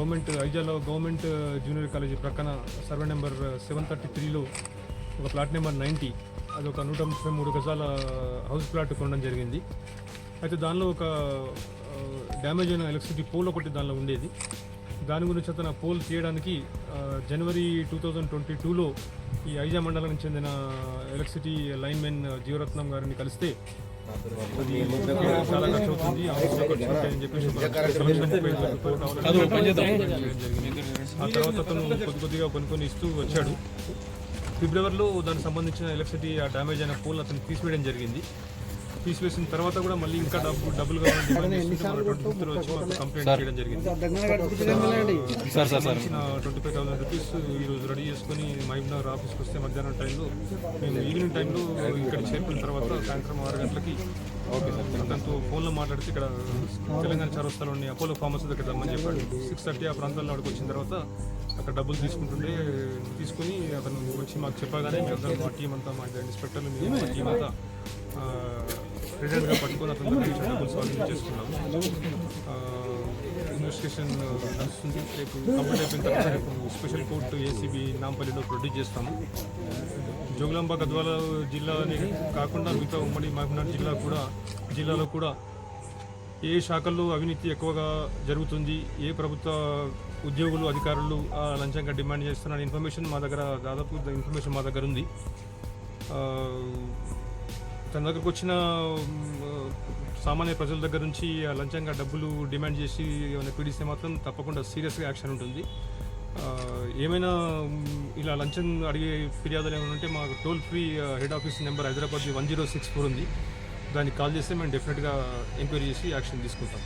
Government ఐజాలో government uh, junior college ప్రక్కన survey number uh, seven thirty త్రీలో ఒక ప్లాట్ నెంబర్ నైంటీ అది ఒక నూట ముప్పై మూడు గజాల uh, హౌస్ ప్లాట్ కొనడం జరిగింది. అయితే దానిలో ఒక డ్యామేజ్ అయిన ఎలక్ట్రిసిటీ పోల్ ఒకటి దానిలో ఉండేది. దాని గురించి అతను పోల్ తీయడానికి జనవరి టూ థౌజండ్ ట్వంటీ టూలో ఈ ఐజా మండలానికి చెందిన ఎలక్ట్రిసిటీ లైన్మెన్ జీవరత్నం గారిని కలిస్తే అది ఆ ఆ తర్వాత అతను కొద్ది కొద్దిగా కొన్ని కొన్ని ఇస్తూ వచ్చాడు. ఫిబ్రవరిలో దానికి సంబంధించిన ఎలక్ట్రిసిటీ ఆ డ్యామేజ్ అయిన పోల్ అతను తీసివేయడం జరిగింది. తీసివేసిన తర్వాత కూడా మళ్ళీ ఇంకా డబ్బు డబ్బులు ట్వంటీ ఫిఫ్త్ వచ్చి మాకు కంప్లైంట్ చేయడం జరిగింది. Sir sir sir twenty five thousand rupees ఈరోజు రెడీ చేసుకుని మహబూబ్నగర్ ఆఫీస్కి వస్తే మధ్యాహ్నం టైంలో మేము ఈవినింగ్ టైంలో ఇక్కడ చేరుకున్న తర్వాత సాయంత్రం ఆరు గంటలకి ఓకే సార్. అతనితో ఫోన్లో మాట్లాడితే ఇక్కడ తెలంగాణ చౌరస్తాలోని అపోలో ఫార్మసీ దగ్గర రమ్మని చెప్పాడు. సిక్స్ థర్టీ ఆ ప్రాంతాల్లో అక్కడికి వచ్చిన తర్వాత అక్కడ డబ్బులు తీసుకుంటుంటే తీసుకుని అతను వచ్చి మాకు చెప్పగానే మేము అందరం మా టీం అంతా మా ఇద్దరు ఇన్స్పెక్టర్లు మేము మా టీం అంతా రిటర్న్గా పట్టుకొని అతను డబ్బులు స్వాధీనం చేసుకున్నాము. ఇన్వెస్టిగేషన్ నడుస్తుంది. రేపు కంప్లీట్ అయిపోయిన తర్వాత రేపు స్పెషల్ కోర్టు ఏసీబీ నాంపల్లిలో ప్రొడ్యూస్ చేస్తాము. జోగులాంబ గద్వాల జిల్లాని కాకుండా మిగతా ఉమ్మడి మహబూబ్నగర్ జిల్లా కూడా జిల్లాలో కూడా ఏ శాఖల్లో అవినీతి ఎక్కువగా జరుగుతుంది ఏ ప్రభుత్వ ఉద్యోగులు అధికారులు ఆ, లంచంగా డిమాండ్ చేస్తున్న ఇన్ఫర్మేషన్ మా దగ్గర దాదాపు ఇన్ఫర్మేషన్ మా దగ్గర ఉంది. తన దగ్గరకు వచ్చిన సామాన్య ప్రజల దగ్గర నుంచి ఆ లంచంగా డబ్బులు డిమాండ్ చేసి ఏమైనా పీడిస్తే మాత్రం తప్పకుండా సీరియస్గా యాక్షన్ ఉంటుంది. ఏమైనా ఇలా లంచం అడిగే ఫిర్యాదులు ఏమైనా ఉంటే మాకు toll free head office number Hyderabad one zero six four ఉంది. దానికి కాల్ చేస్తే మేము డెఫినెట్గా ఎంక్వైరీ చేసి యాక్షన్ తీసుకుంటాం.